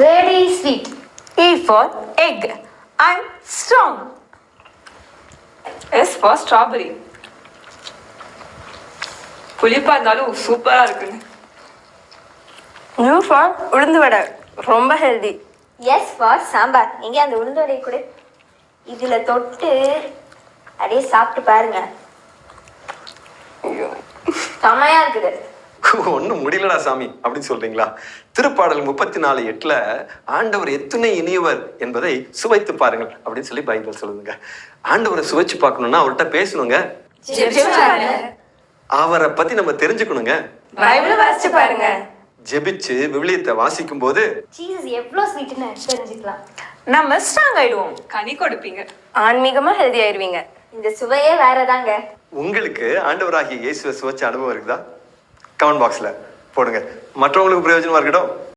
Ready sweet. E for egg and strong. S for strawberry. புளிப்பா இருந்தாலும் சூப்பரா இருக்குங்க நியூ ஃபார் உளுந்து வடை. ரொம்ப ஹெல்தி எஸ் ஃபார் சாம்பார். இங்கே அந்த உளுந்து வடையை கொடு இதில் தொட்டு அப்படியே சாப்பிட்டு பாருங்க. செமையா இருக்குது. ஒன்றும் முடியலடா சாமி அப்படின்னு சொல்றீங்களா? திருப்பாடல் முப்பத்தி நாலு எட்டுல ஆண்டவர் எத்துணை இனியவர் என்பதை சுவைத்து பாருங்கள் அப்படின்னு சொல்லி பைபிள் சொல்லுதுங்க. ஆண்டவரை சுவைச்சு பார்க்கணும்னா அவர்கிட்ட பேசணுங்க. அவரை பத்தி நம்ம தெரிஞ்சுக்கணுங்க. பைபிள் வாசிச்சு பாருங்க. ஜெபிச்சு விவிலியத்தை வாசிக்கும் போது நம்ம ஸ்ட்ராங் ஆயிடுவோம். கனி கொடுப்பீங்க. ஆன்மீகமா ஹெல்தி ஆயிருவீங்க. இந்த சுவையே வேறதாங்க. உங்களுக்கு ஆண்டவராகிய இயேசுவை சுவைச்ச அனுபவம் இருக்குதா? கமெண்ட் பாக்ஸ்ல போடுங்க. மற்றவங்களுக்கு பிரயோஜனமா இருக்கட்டும்.